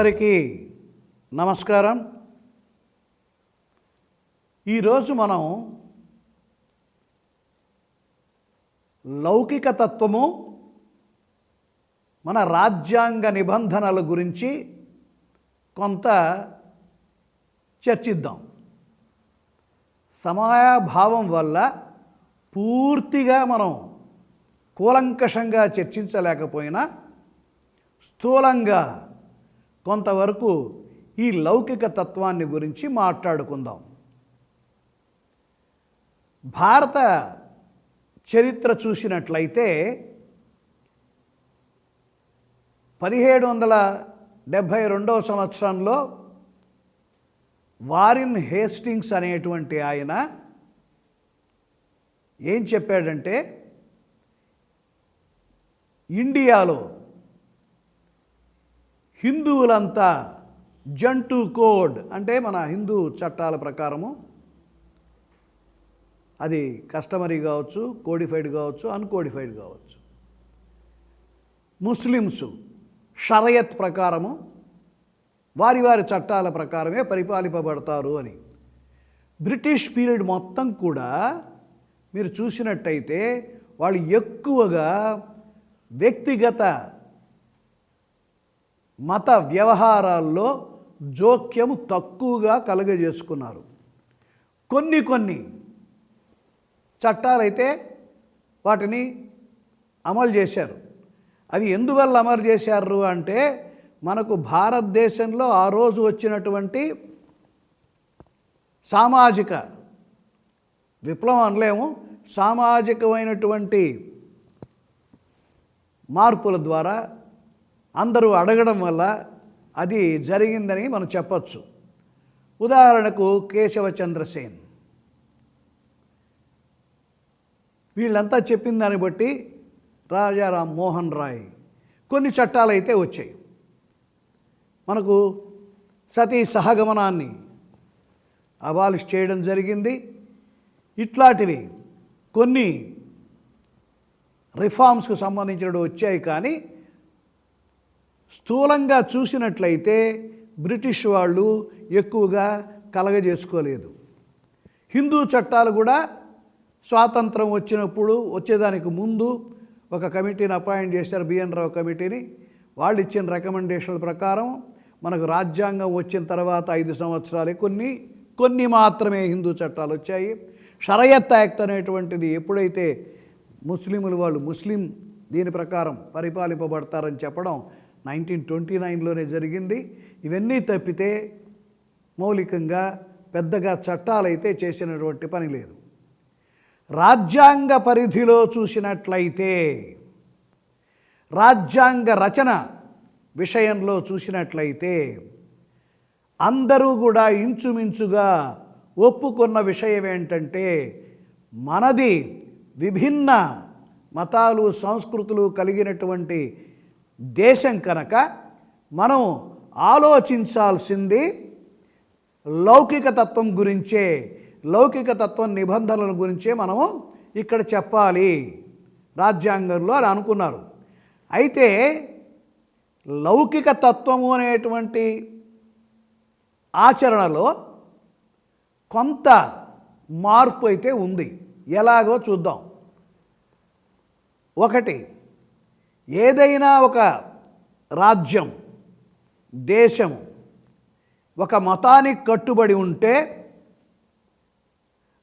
అందరికీ నమస్కారం. ఈరోజు మనం లౌకిక తత్వము మన రాజ్యాంగ నిబంధనల గురించి కొంత చర్చిద్దాం. సమయాభావం వల్ల పూర్తిగా మనం కూలంకషంగా చర్చించలేకపోయినా స్థూలంగా కొంతవరకు ఈ లౌకిక తత్వాన్ని గురించి మాట్లాడుకుందాం. భారత చరిత్ర చూసినట్లయితే పదిహేడు వందల డెబ్భై రెండవ సంవత్సరంలో వారిన్ హేస్టింగ్స్ అనేటువంటి ఆయన ఏం చెప్పాడంటే ఇండియాలో హిందువులంతా జంటు కోడ్ అంటే మన హిందూ చట్టాల ప్రకారము అది కస్టమరీ కావచ్చు కోడిఫైడ్ కావచ్చు అన్కోడిఫైడ్ కావచ్చు. ముస్లిమ్స్ షరయత్ ప్రకారము వారి వారి చట్టాల ప్రకారమే పరిపాలింపబడతారు అని. బ్రిటిష్ పీరియడ్ మొత్తం కూడా మీరు చూసినట్టయితే వాళ్ళు ఎక్కువగా వ్యక్తిగత మత వ్యవహారాల్లో జోక్యము తక్కువగా కలుగజేసుకున్నారు. కొన్ని కొన్ని చట్టాలైతే వాటిని అమలు చేశారు. అది ఎందువల్ల అమలు చేశారు అంటే మనకు భారతదేశంలో ఆ రోజు వచ్చినటువంటి సామాజిక విప్లవం అనలేము సామాజికమైనటువంటి మార్పుల ద్వారా అందరూ అడగడం వల్ల అది జరిగిందని మనం చెప్పచ్చు. ఉదాహరణకు కేశవ చంద్రసేన్ వీళ్ళంతా చెప్పిన దాన్ని బట్టి రాజారాం మోహన్ రాయ్ కొన్ని చట్టాలు అయితే వచ్చాయి. మనకు సతీ సహగమనాన్ని అబాలిష్ చేయడం జరిగింది. ఇట్లాంటివి కొన్ని రిఫార్మ్స్కు సంబంధించినవి వచ్చాయి కానీ స్థూలంగా చూసినట్లయితే బ్రిటిష్ వాళ్ళు ఎక్కువగా కలగజేసుకోలేదు. హిందూ చట్టాలు కూడా స్వాతంత్రం వచ్చినప్పుడు వచ్చేదానికి ముందు ఒక కమిటీని అపాయింట్ చేశారు బిఎన్ రావు కమిటీని. వాళ్ళు ఇచ్చిన రికమెండేషన్ల ప్రకారం మనకు రాజ్యాంగం వచ్చిన తర్వాత ఐదు సంవత్సరాలే కొన్ని కొన్ని మాత్రమే హిందూ చట్టాలు వచ్చాయి. షరయత్ యాక్ట్ అనేటువంటిది ఎప్పుడైతే ముస్లింలు వాళ్ళు ముస్లిం దీని ప్రకారం పరిపాలింపబడతారని చెప్పడం నైన్టీన్ ట్వంటీ నైన్లోనే జరిగింది. ఇవన్నీ తప్పితే మౌలికంగా పెద్దగా చట్టాలైతే చేసినటువంటి పని లేదు. రాజ్యాంగ పరిధిలో చూసినట్లయితే రాజ్యాంగ రచన విషయంలో చూసినట్లయితే అందరూ కూడా ఇంచుమించుగా ఒప్పుకున్న విషయం ఏంటంటే మనది విభిన్న మతాలు సంస్కృతులు కలిగినటువంటి దేశం కనుక మనం ఆలోచించాల్సింది లౌకిక తత్వం గురించే లౌకిక తత్వం నిబంధనల గురించే మనము ఇక్కడ చెప్పాలి. రాజ్యాంగంలో అని అనుకున్నారు. అయితే లౌకిక తత్వము అనేటువంటి ఆచరణలో కొంత మార్పు అయితే ఉంది. ఎలాగో చూద్దాం. ఒకటి ఏదైనా ఒక రాజ్యం దేశం ఒక మతానికి కట్టుబడి ఉంటే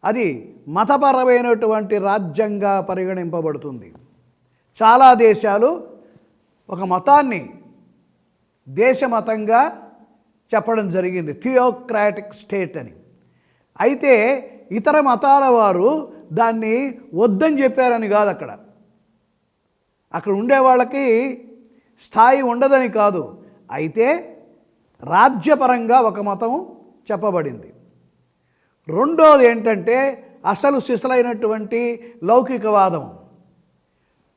అది మతపరమైనటువంటి రాజ్యంగా పరిగణింపబడుతుంది. చాలా దేశాలు ఒక మతాన్ని దేశమతంగా చెప్పడం జరిగింది. థియోక్రాటిక్ స్టేట్ అని. అయితే ఇతర మతాల వారు దాన్ని వద్దని చెప్పారని కాదు అక్కడ. అక్కడ ఉండే వాళ్ళకి స్థాయి ఉండదని కాదు. అయితే రాజ్యపరంగా ఒక మతం చెప్పబడింది. రెండోది ఏంటంటే అసలు సిసలైనటువంటి లౌకికవాదం.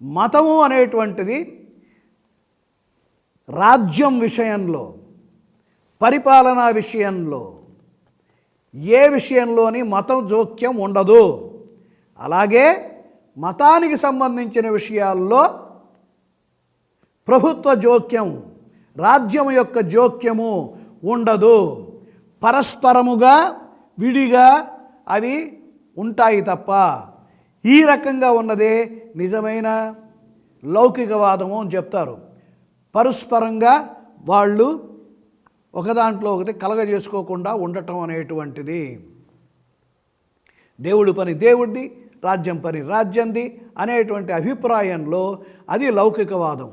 మతము అనేటువంటిది రాజ్యం విషయంలో పరిపాలనా విషయంలో ఏ విషయంలోని మతం జోక్యం ఉండదు. అలాగే మతానికి సంబంధించిన విషయాల్లో ప్రభుత్వ జోక్యం రాజ్యం యొక్క జోక్యము ఉండదు. పరస్పరముగా విడిగా అవి ఉంటాయి తప్ప ఈ రకంగా ఉన్నదే నిజమైన లౌకికవాదము అని చెప్తారు. పరస్పరంగా వాళ్ళు ఒకదాంట్లో ఒకటి కలగజేసుకోకుండా ఉండటం అనేటువంటిది. దేవుడి పని దేవుడిది రాజ్యం పరి రాజ్యంది అనేటువంటి అభిప్రాయంలో అది లౌకికవాదం.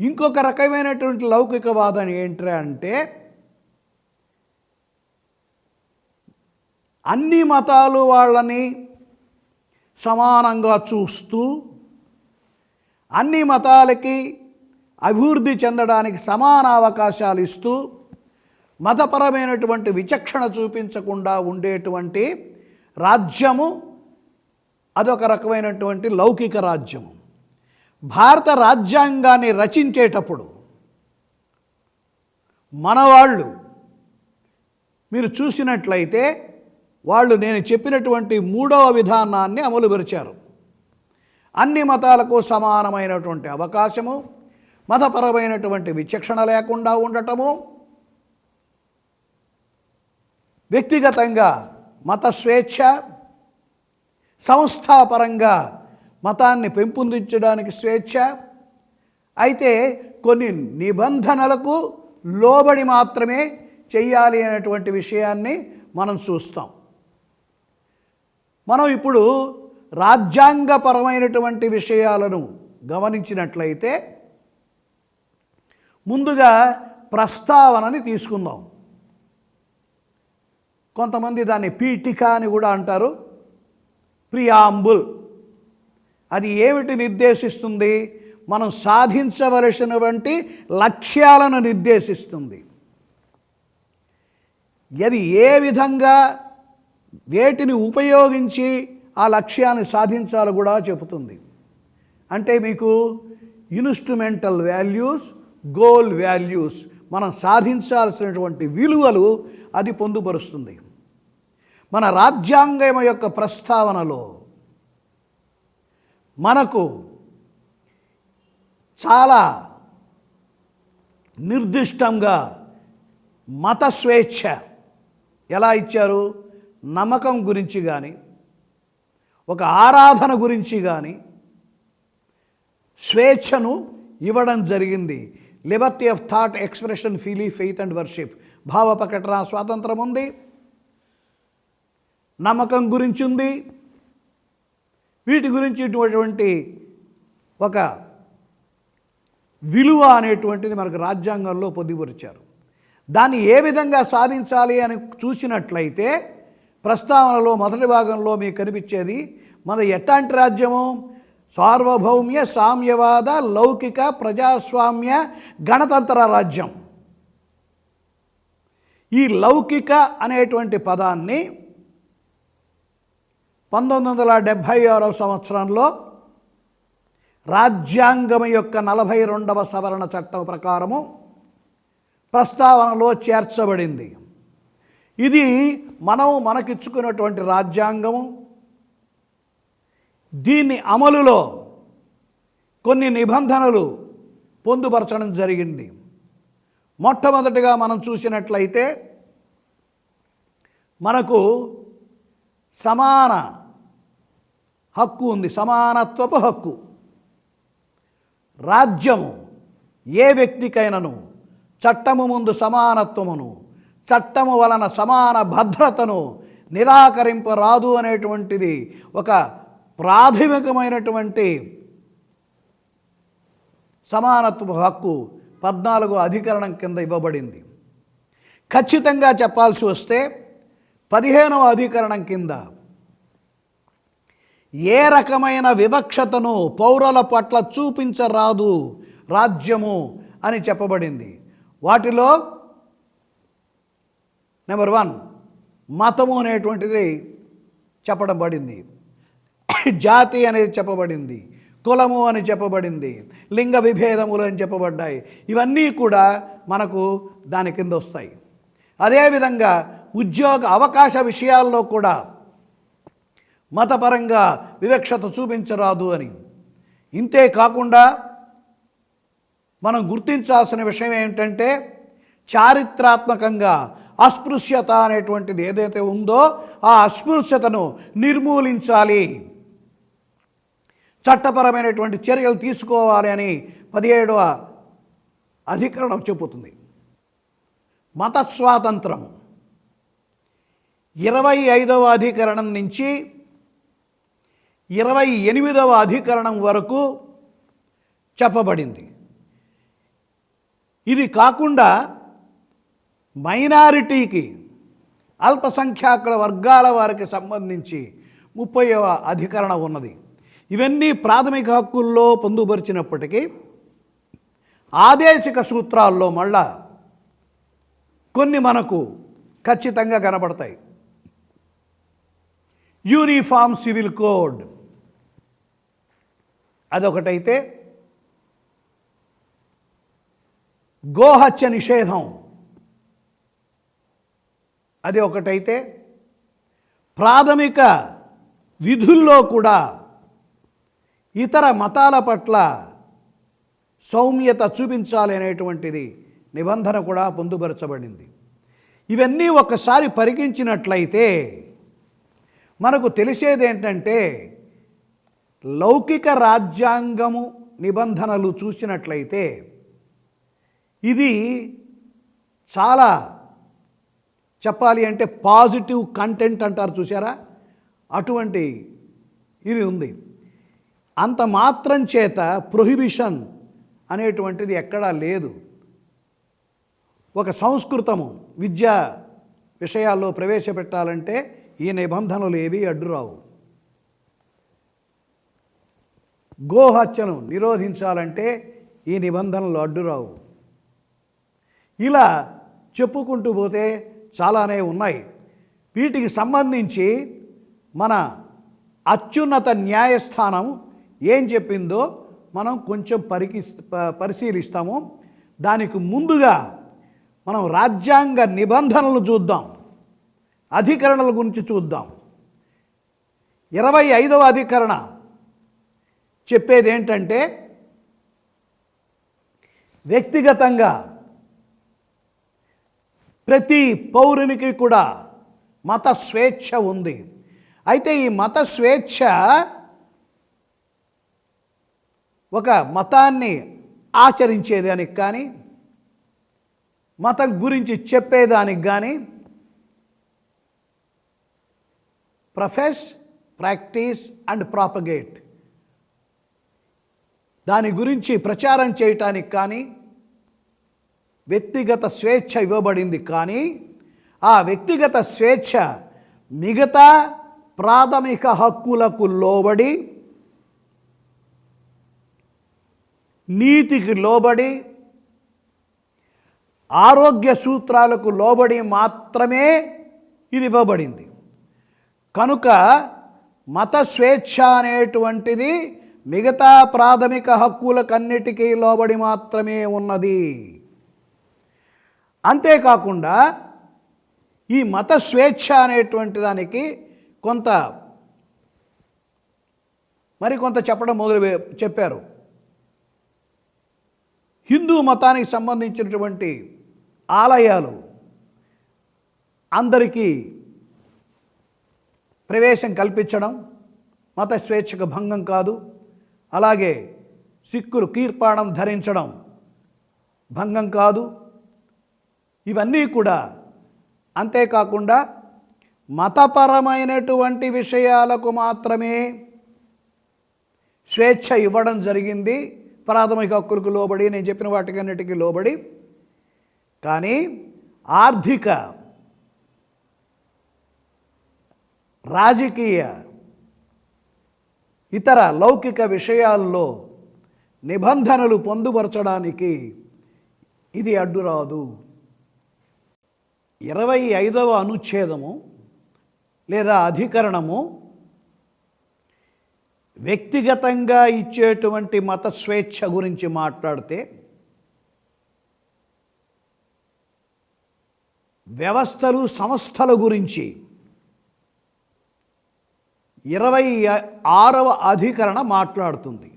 ఇంకొక రకమైనటువంటి లౌకికవాదం ఏంటి అంటే అన్ని మతాలు వాళ్ళని సమానంగా చూస్తూ అన్ని మతాలకి అభివృద్ధి చెందడానికి సమాన అవకాశాలు ఇస్తూ మతపరమైనటువంటి విచక్షణ చూపించకుండా ఉండేటువంటి రాజ్యము అదొక రకమైనటువంటి లౌకిక రాజ్యము. భారత రాజ్యాంగాన్ని రచించేటప్పుడు మనవాళ్ళు మీరు చూసినట్లయితే వాళ్ళు నేను చెప్పినటువంటి మూడవ విధానాన్ని అమలుపరిచారు. అన్ని మతాలకు సమానమైనటువంటి అవకాశము మతపరమైనటువంటి విచక్షణ లేకుండా ఉండటము వ్యక్తిగతంగా మత స్వేచ్ఛ సంస్థాపరంగా మతాన్ని పెంపొందించడానికి స్వేచ్ఛ. అయితే కొన్ని నిబంధనలకు లోబడి మాత్రమే చెయ్యాలి అనేటువంటి విషయాన్ని మనం చూస్తాం. మనం ఇప్పుడు రాజ్యాంగపరమైనటువంటి విషయాలను గమనించినట్లయితే ముందుగా ప్రస్తావనని తీసుకుందాం. కొంతమంది దాన్ని పీఠిక అని కూడా అంటారు. ప్రియాంబుల్. అది ఏమిటి నిర్దేశిస్తుంది? మనం సాధించవలసినటువంటి లక్ష్యాలను నిర్దేశిస్తుంది. అది ఏ విధంగా వేటిని ఉపయోగించి ఆ లక్ష్యాన్ని సాధించాలో కూడా చెబుతుంది. అంటే మీకు ఇన్స్ట్రుమెంటల్ వాల్యూస్ గోల్ వాల్యూస్ మనం సాధించాల్సినటువంటి విలువలు అది పొందుపరుస్తుంది. మన రాజ్యాంగం యొక్క ప్రస్తావనలో మనకు చాలా నిర్దిష్టంగా మత స్వేచ్ఛ ఎలా ఇచ్చారు? నమ్మకం గురించి కానీ ఒక ఆరాధన గురించి కానీ స్వేచ్ఛను ఇవ్వడం జరిగింది. Liberty of thought expression belief faith and worship భావ ప్రకటన స్వాతంత్రం ఉంది నమ్మకం గురించి ఉంది వీటి గురించి ఇటువంటి ఒక విలువ అనేటువంటిది మనకు రాజ్యాంగంలో పొందుపరిచారు. దాన్ని ఏ విధంగా సాధించాలి అని చూసినట్లయితే ప్రస్తావనలో మొదటి భాగంలో మీకు కనిపించేది మన ఎట్లాంటి రాజ్యము? సార్వభౌమ్య సామ్యవాద లౌకిక ప్రజాస్వామ్య గణతంత్ర రాజ్యం. ఈ లౌకిక అనేటువంటి పదాన్ని పంతొమ్మిది వందల డెబ్భై ఆరో సంవత్సరంలో రాజ్యాంగం యొక్క నలభై రెండవ సవరణ చట్టం ప్రకారము ప్రస్తావనలో చేర్చబడింది. ఇది మనం మనకిచ్చుకున్నటువంటి రాజ్యాంగము. దీన్ని అమలులో కొన్ని నిబంధనలు పొందుపరచడం జరిగింది. మొట్టమొదటిగా మనం చూసినట్లయితే మనకు సమాన హక్కు ఉంది సమానత్వపు హక్కు. రాజ్యము ఏ వ్యక్తికైనను చట్టము ముందు సమానత్వమును చట్టము వలన సమాన భద్రతను నిరాకరింపరాదు అనేటువంటిది ఒక ప్రాథమికమైనటువంటి సమానత్వ హక్కు పద్నాలుగో అధికరణం కింద ఇవ్వబడింది. ఖచ్చితంగా చెప్పాల్సి వస్తే పదిహేనవ అధికరణం కింద ఏ రకమైన వివక్షతను పౌరుల పట్ల చూపించరాదు రాజ్యము అని చెప్పబడింది. వాటిలో నెంబర్ వన్ మతము అనేటువంటిది చెప్పడం పడింది. జాతి అనేది చెప్పబడింది. కులము అని చెప్పబడింది లింగ విభేదములు అని చెప్పబడ్డాయి. ఇవన్నీ కూడా మనకు దాని కింద వస్తాయి. అదేవిధంగా ఉద్యోగ అవకాశ విషయాల్లో కూడా మతపరంగా వివక్షత చూపించరాదు అని. ఇంతే కాకుండా మనం గుర్తించాల్సిన విషయం ఏంటంటే చారిత్రాత్మకంగా అస్పృశ్యత అనేటువంటిది ఏదైతే ఉందో ఆ అస్పృశ్యతను నిర్మూలించాలి. చట్టపరమైనటువంటి చర్యలు తీసుకోవాలి అని పదిహేడవ అధికరణం చెబుతుంది. మత స్వాతంత్రము ఇరవై ఐదవ అధికరణం నుంచి ఇరవై ఎనిమిదవ అధికరణం వరకు చెప్పబడింది. ఇది కాకుండా మైనారిటీకి అల్పసంఖ్యాకుల వర్గాల వారికి సంబంధించి ముప్పైవ అధికరణం ఉన్నది. ఇవన్నీ ప్రాథమిక హక్కుల్లో పొందుపరిచినప్పటికీ ఆదేశిక సూత్రాల్లో మళ్ళా కొన్ని మనకు ఖచ్చితంగా కనబడతాయి. Uniform civil code. అదొకటైతే గోహత్య నిషేధం. అది ఒకటైతే ప్రాథమిక విధుల్లో కూడా ఇతర మతాల పట్ల సౌమ్యత చూపించాలి అనేటువంటిది నిబంధన కూడా పొందుపరచబడింది. ఇవన్నీ ఒకసారి పరికించినట్లయితే మనకు తెలిసేది ఏంటంటే లౌకిక రాజ్యాంగము నిబంధనలు చూసినట్లయితే ఇది చాలా చెప్పాలి అంటే పాజిటివ్ కంటెంట్ అంటారు చూసారా అటువంటి ఇది ఉంది. అంత మాత్రం చేత ప్రొహిబిషన్ అనేటువంటిది ఎక్కడా లేదు. ఒక సంస్కృతము విద్యా విషయాల్లో ప్రవేశపెట్టాలంటే ఈ నిబంధనలు ఏవి అడ్డురావు గోహత్యను నిరోధించాలంటే ఈ నిబంధనలు అడ్డురావు ఇలా చెప్పుకుంటూ పోతే చాలానే ఉన్నాయి. వీటికి సంబంధించి మన అత్యున్నత న్యాయస్థానం ఏం చెప్పిందో మనం కొంచెం పరికి పరిశీలిస్తాము. దానికి ముందుగా మనం రాజ్యాంగ నిబంధనలు చూద్దాం. అధికరణల గురించి చూద్దాం. ఇరవై ఐదవ అధికరణ చెప్పేది ఏంటంటే వ్యక్తిగతంగా ప్రతి పౌరునికి కూడా మత స్వేచ్ఛ ఉంది. అయితే ఈ మత స్వేచ్ఛ ఒక మతాన్ని ఆచరించేదానికి కానీ మతం గురించి చెప్పేదానికి కానీ ప్రొఫెస్ ప్రాక్టీస్ అండ్ ప్రాపగేట్. దాని గురించి ప్రచారం చేయటానికి కానీ వ్యక్తిగత స్వేచ్ఛ ఇవ్వబడింది కానీ ఆ వ్యక్తిగత స్వేచ్ఛ మిగతా ప్రాథమిక హక్కులకు లోబడి నీతికి లోబడి ఆరోగ్య సూత్రాలకు లోబడి మాత్రమే ఇది ఇవ్వబడింది. కనుక మత స్వేచ్ఛ అనేటువంటిది మిగతా ప్రాథమిక హక్కులకన్నిటికీ లోబడి మాత్రమే ఉన్నది. అంతేకాకుండా ఈ మత స్వేచ్ఛ అనేటువంటి దానికి కొంత మరి కొంత చెప్పడం మొదలు చెప్పారు. హిందూ మతానికి సంబంధించినటువంటి ఆలయాలు అందరికీ ప్రవేశం కల్పించడం మత స్వేచ్ఛకు భంగం కాదు. అలాగే సిక్కులు కీర్పాణం ధరించడం భంగం కాదు. ఇవన్నీ కూడా అంతేకాకుండా మతపరమైనటువంటి విషయాలకు మాత్రమే స్వేచ్ఛ ఇవ్వడం జరిగింది. ప్రాథమిక హక్కులకు లోబడి నేను చెప్పిన వాటికన్నిటికీ లోబడి కానీ ఆర్థిక రాజకీయ ఇతర లౌకిక విషయాల్లో నిబంధనలు పొందుపరచడానికి ఇది అడ్డురాదు. ఇరవై ఐదవ అనుచ్ఛేదము లేదా అధికరణము వ్యక్తిగతంగా ఇచ్చేటువంటి మత స్వేచ్ఛ గురించి మాట్లాడితే వ్యవస్థలు సంస్థల గురించి ఇరవై ఆరవ అధికరణ మాట్లాడుతుంది.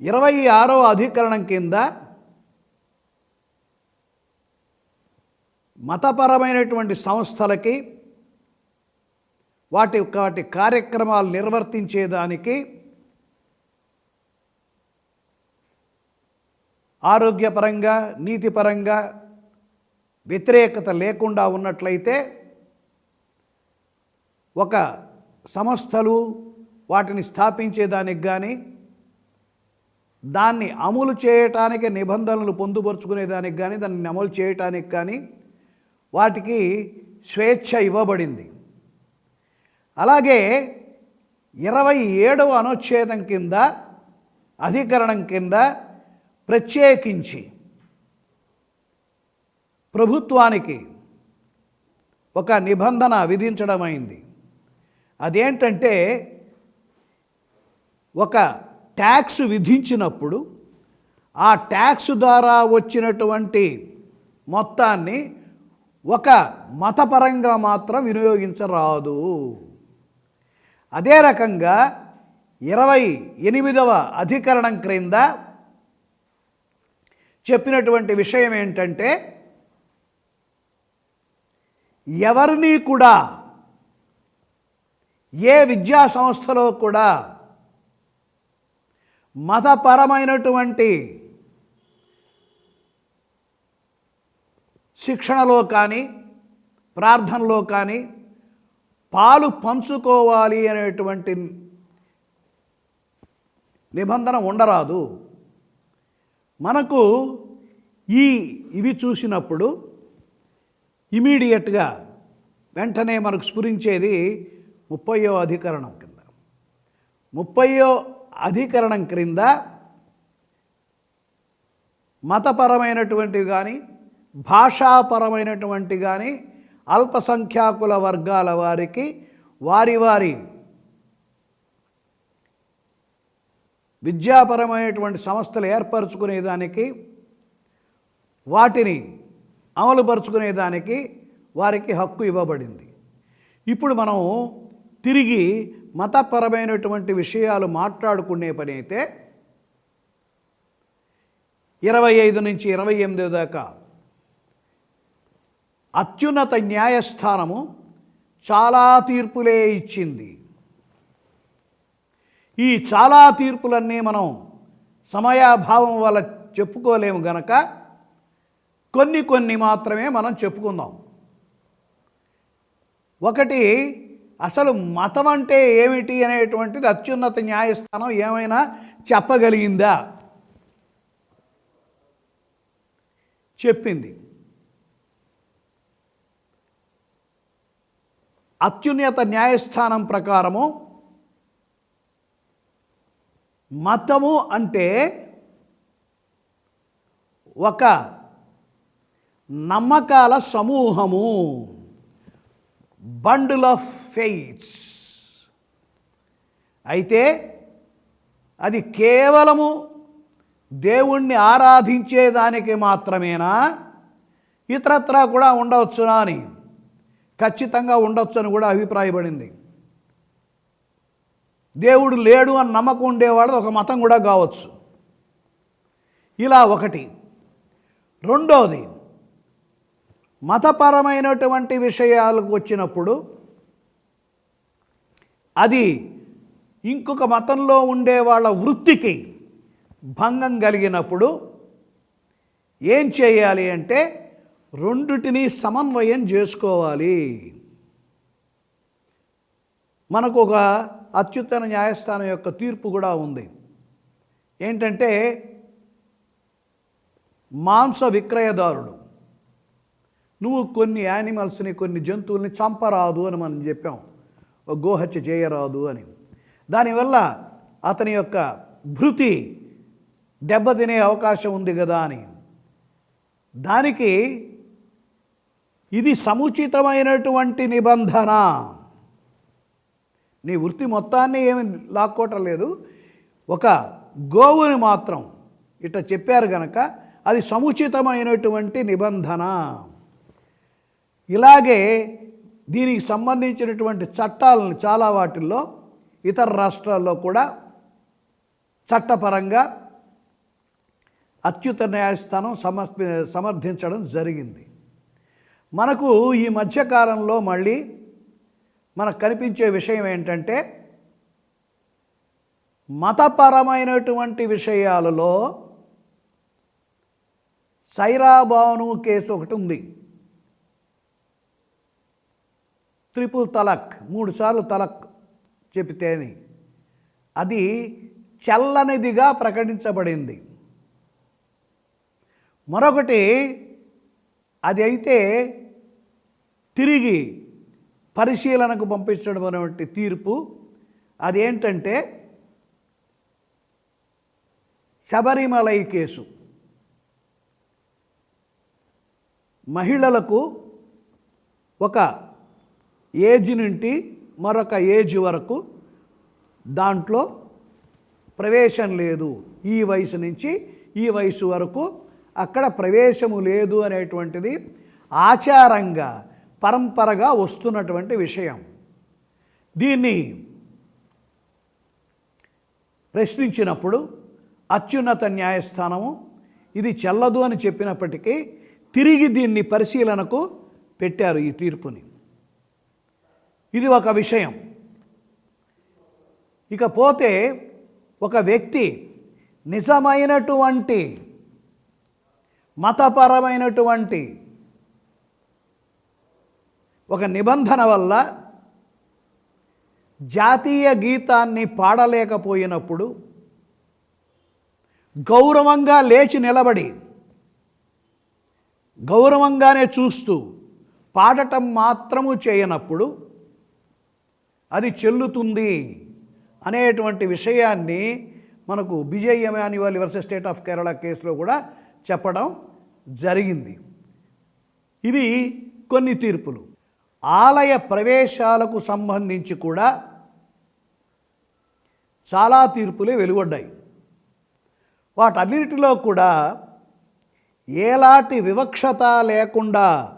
ఇరవై ఆరవ అధికరణం కింద మతపరమైనటువంటి సంస్థలకి వాటి వాటి కార్యక్రమాలు నిర్వర్తించేదానికి ఆరోగ్యపరంగా నీతిపరంగా వ్యతిరేకత లేకుండా ఉన్నట్లయితే ఒక సంస్థలు వాటిని స్థాపించేదానికి కానీ దాన్ని అమలు చేయటానికి నిబంధనలు పొందుపరుచుకునేదానికి కానీ దాన్ని అమలు చేయటానికి కానీ వాటికి స్వేచ్ఛ ఇవ్వబడింది. అలాగే ఇరవై ఏడవ అనుచ్ఛేదం కింద అధికరణం కింద ప్రత్యేకించి ప్రభుత్వానికి ఒక నిబంధన విధించడమైంది. అదేంటంటే ఒక ట్యాక్స్ విధించినప్పుడు ఆ ట్యాక్స్ ద్వారా వచ్చినటువంటి మొత్తాన్ని ఒక మతపరంగా మాత్రం వినియోగించరాదు. అదే రకంగా ఇరవై ఎనిమిదవ అధికరణం క్రింద చెప్పినటువంటి విషయం ఏంటంటే ఎవరిని కూడా ఏ విద్యా సంస్థలో కూడా మతపరమైనటువంటి శిక్షణలో కానీ ప్రార్థనలో కానీ పాలు పంచుకోవాలి అనేటువంటి నిబంధన ఉండరాదు. మనకు ఈ ఇవి చూసినప్పుడు ఇమీడియట్గా వెంటనే మనకు స్ఫురించేది ముప్పయో అధికరణం కింద. ముప్పయో అధికరణం క్రింద మతపరమైనటువంటివి కానీ భాషాపరమైనటువంటి కానీ అల్పసంఖ్యాకుల వర్గాల వారికి వారి వారి విద్యాపరమైనటువంటి సంస్థలు ఏర్పరచుకునేదానికి వాటిని అమలుపరుచుకునేదానికి వారికి హక్కు ఇవ్వబడింది. ఇప్పుడు మనం తిరిగి మతపరమైనటువంటి విషయాలు మాట్లాడుకునే పని అయితే ఇరవై ఐదు నుంచి ఇరవై ఎనిమిది దాకా అత్యున్నత న్యాయస్థానము చాలా తీర్పులే ఇచ్చింది. ఈ చాలా తీర్పులన్నీ మనం సమయాభావం వల్ల చెప్పుకోలేము గనక కొన్ని కొన్ని మాత్రమే మనం చెప్పుకుందాం. ఒకటి అసలు మతం అంటే ఏమిటి అనేటువంటిది అత్యున్నత న్యాయస్థానం ఏమైనా చెప్పగలిగిందా? చెప్పింది. అత్యున్నత న్యాయస్థానం ప్రకారము మతము అంటే ఒక నమ్మకాల సమూహము. బండిల్ ఆఫ్ ఫెయిట్స్ అయితే అది కేవలము దేవుణ్ణి ఆరాధించేదానికి మాత్రమేనా? ఇతరత్రా కూడా ఉండవచ్చునా అని. ఖచ్చితంగా ఉండొచ్చు అని కూడా అభిప్రాయపడింది. దేవుడు లేడు అని నమ్మకం ఉండేవాడు ఒక మతం కూడా కావచ్చు. ఇలా ఒకటి. రెండోది మతపరమైనటువంటి విషయాలకు వచ్చినప్పుడు అది ఇంకొక మతంలో ఉండే వాళ్ళ వృత్తికి భంగం కలిగినప్పుడు ఏం చేయాలి అంటే రెండుటిని సమన్వయం చేసుకోవాలి. మనకు ఒక అత్యుత్తమ న్యాయస్థానం యొక్క తీర్పు కూడా ఉంది. ఏంటంటే మాంస విక్రయదారుడు. నువ్వు కొన్ని యానిమల్స్ని కొన్ని జంతువుల్ని చంపరాదు అని మనం చెప్పాం. ఒక గోహత్య చేయరాదు అని. దానివల్ల అతని యొక్క భృతి దెబ్బతినే అవకాశం ఉంది కదా అని. దానికి ఇది సముచితమైనటువంటి నిబంధన. నీ వృత్తి మొత్తాన్ని ఏమి లాక్కోవటం లేదు. ఒక గోవుని మాత్రం ఇట్లా చెప్పారు గనక అది సముచితమైనటువంటి నిబంధన. ఇలాగే దీనికి సంబంధించినటువంటి చట్టాలను చాలా వాటిల్లో ఇతర రాష్ట్రాల్లో కూడా చట్టపరంగా అత్యుత న్యాయస్థానం సమర్పి సమర్థించడం జరిగింది. మనకు ఈ మధ్యకాలంలో మళ్ళీ మనకు కనిపించే విషయం ఏంటంటే మతపరమైనటువంటి విషయాలలో సైరాబాను కేసు ఒకటి ఉంది. త్రిపుల్ తలక్ మూడుసార్లు తలక్ చెబితేని అది చల్లనిదిగా ప్రకటించబడింది. మరొకటి అది అయితే తిరిగి పరిశీలనకు పంపించడం అనేటువంటి తీర్పు అదేంటంటే శబరిమలై కేసు. మహిళలకు ఒక ఏజ్ నుండి మరొక ఏజ్ వరకు దాంట్లో ప్రవేశం లేదు. ఈ వయసు నుంచి ఈ వయసు వరకు అక్కడ ప్రవేశము లేదు అనేటువంటిది ఆచారంగా పరంపరగా వస్తున్నటువంటి విషయం. దీన్ని ప్రశ్నించినప్పుడు అత్యున్నత న్యాయస్థానము ఇది చెల్లదు అని చెప్పినప్పటికీ తిరిగి దీన్ని పరిశీలనకు పెట్టారు ఈ తీర్పుని. ఇది ఒక విషయం. ఇకపోతే ఒక వ్యక్తి నిజమైనటువంటి మతపరమైనటువంటి ఒక నిబంధన వల్ల జాతీయ గీతాన్ని పాడలేకపోయినప్పుడు గౌరవంగా లేచి నిలబడి గౌరవంగానే చూస్తూ పాడటం మాత్రము చేయనప్పుడు అది చెల్లుతుంది అనేటువంటి విషయాన్ని మనకు Bijoe Emmanuel versus state of Kerala కేసులో కూడా చెప్పడం జరిగింది. ఇది కొన్ని తీర్పులు. ఆలయ ప్రవేశాలకు సంబంధించి కూడా చాలా తీర్పులే వెలువడ్డాయి. వాటన్నిటిలో కూడా ఎలాంటి వివక్షత లేకుండా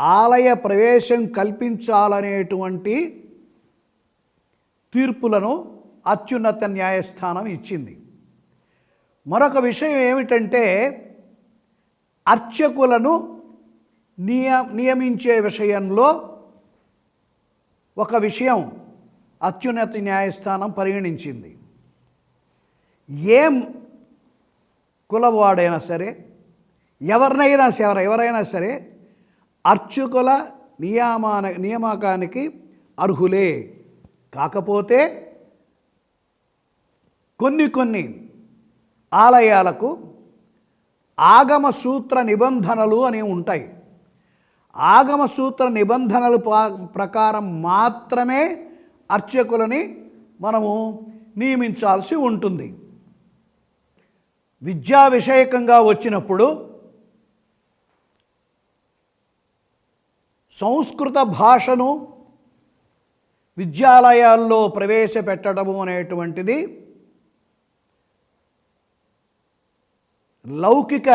ఆలయ ప్రవేశం కల్పించాలనేటువంటి తీర్పులను అత్యున్నత న్యాయస్థానం ఇచ్చింది. మరొక విషయం ఏమిటంటే అర్చకులను నియ నియమించే విషయంలో ఒక విషయం అత్యున్నత న్యాయస్థానం పరిగణించింది. ఏం కులవాడైనా సరే ఎవరినైనా సరే ఎవరైనా సరే అర్చకుల నియామాన నియామకానికి అర్హులే. కాకపోతే కొన్ని కొన్ని ఆలయాలకు ఆగమ సూత్ర నిబంధనలు అని ఉంటాయి. ఆగమ సూత్ర నిబంధనలు పా- ప్రకారం మాత్రమే అర్చకులని మనము నియమించాల్సి ఉంటుంది. విద్యా విషయకంగా వచ్చినప్పుడు సంస్కృత భాషను విద్యాలయాల్లో ప్రవేశపెట్టడము అనేటువంటిది లౌకిక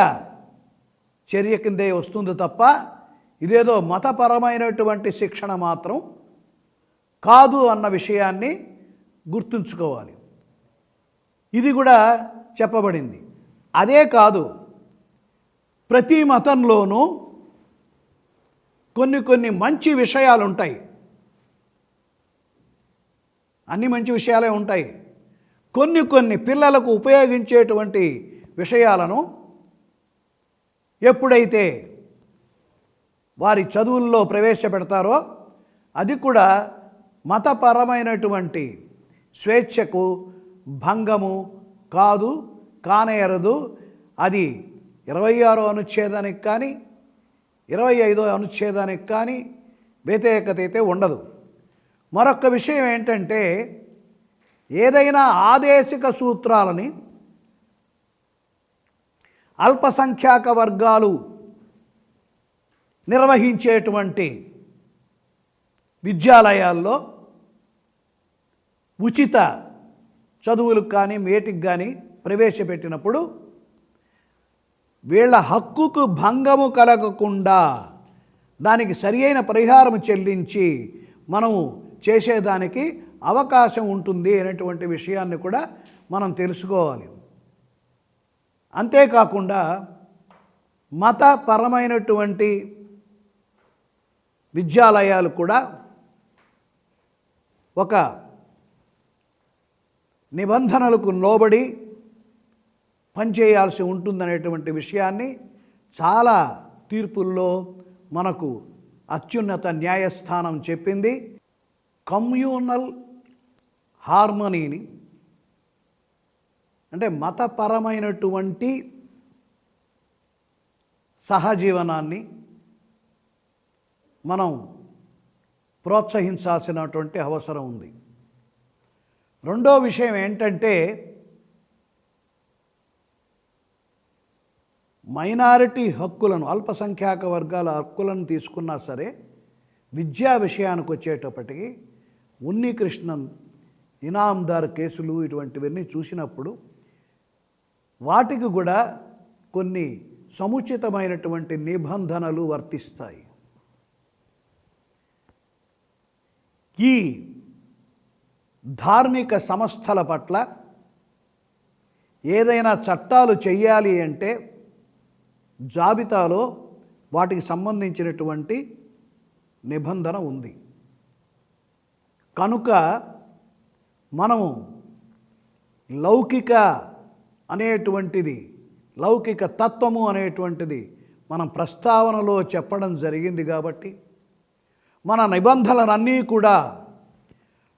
చర్య కిందే వస్తుంది తప్ప ఇదేదో మతపరమైనటువంటి శిక్షణ మాత్రం కాదు అన్న విషయాన్ని గుర్తుంచుకోవాలి. ఇది కూడా చెప్పబడింది. అదే కాదు ప్రతి మతంలోనూ కొన్ని కొన్ని మంచి విషయాలు ఉంటాయి అన్ని మంచి విషయాలే ఉంటాయి. కొన్ని కొన్ని పిల్లలకు ఉపయోగించేటువంటి విషయాలను ఎప్పుడైతే వారి చదువుల్లో ప్రవేశపెడతారో అది కూడా మతపరమైనటువంటి స్వేచ్ఛకు భంగము కాదు కానేరదు అది ఇరవై ఆరో అనుచ్ఛేదానికి కానీ ఇరవై ఐదో అనుచ్ఛేదానికి కానీ వ్యతిరేకత అయితే ఉండదు. మరొక విషయం ఏంటంటే ఏదైనా ఆదేశిక సూత్రాలని అల్పసంఖ్యాక వర్గాలు నిర్వహించేటువంటి విద్యాలయాల్లో ఉచిత చదువులకు కానీ మేటికి కానీ ప్రవేశపెట్టినప్పుడు వీళ్ళ హక్కుకు భంగము కలగకుండా దానికి సరియైన పరిహారం చెల్లించి మనము చేసేదానికి అవకాశం ఉంటుంది అనేటువంటి విషయాన్ని కూడా మనం తెలుసుకోవాలి. అంతేకాకుండా మతపరమైనటువంటి విద్యాలయాలు కూడా ఒక నిబంధనలకు లోబడి పనిచేయాల్సి ఉంటుందనేటువంటి విషయాన్ని చాలా తీర్పుల్లో మనకు అత్యున్నత న్యాయస్థానం చెప్పింది. కమ్యూనల్ హార్మనీని అంటే మతపరమైనటువంటి సహజీవనాన్ని మనం ప్రోత్సహించాల్సినటువంటి అవసరం ఉంది. రెండో విషయం ఏంటంటే మైనారిటీ హక్కులను అల్పసంఖ్యాక వర్గాల హక్కులను తీసుకున్నా సరే విద్యా విషయానికి వచ్చేటప్పటికి ఉన్ని కృష్ణన్ ఇనాందార్ కేసులు ఇటువంటివన్నీ చూసినప్పుడు వాటికి కూడా కొన్ని సముచితమైనటువంటి నిబంధనలు వర్తిస్తాయి. ఈ ధార్మిక సంస్థల పట్ల ఏదైనా చట్టాలు చెయ్యాలి అంటే జాబితాలో వాటికి సంబంధించినటువంటి నిబంధన ఉంది. కనుక మనము లౌకిక అనేటువంటిది లౌకిక తత్వము అనేటువంటిది మనం ప్రస్తావనలో చెప్పడం జరిగింది కాబట్టి మన నిబంధనలన్నీ కూడా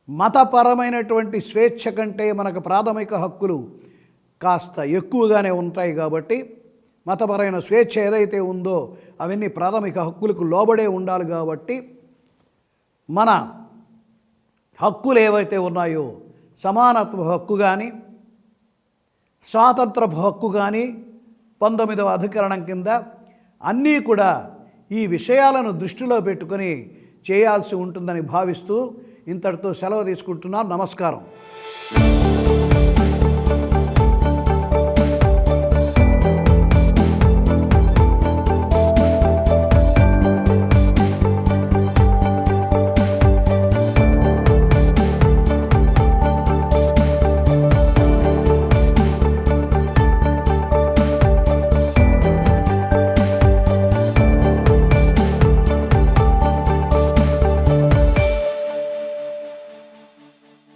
మతపరమైనటువంటి స్వేచ్ఛ కంటే మనకు ప్రాథమిక హక్కులు కాస్త ఎక్కువగానే ఉంటాయి కాబట్టి మతపరమైన స్వేచ్ఛ ఏదైతే ఉందో అవన్నీ ప్రాథమిక హక్కులకు లోబడే ఉండాలి కాబట్టి మన హక్కులు ఏవైతే ఉన్నాయో సమానత్వ హక్కు కానీ స్వాతంత్రపు హక్కు కానీ పంతొమ్మిదవ అధికరణం కింద అన్నీ కూడా ఈ విషయాలను దృష్టిలో పెట్టుకొని చేయాల్సి ఉంటుందని భావిస్తూ ఇంతటితో సెలవు తీసుకుంటున్నాం. నమస్కారం.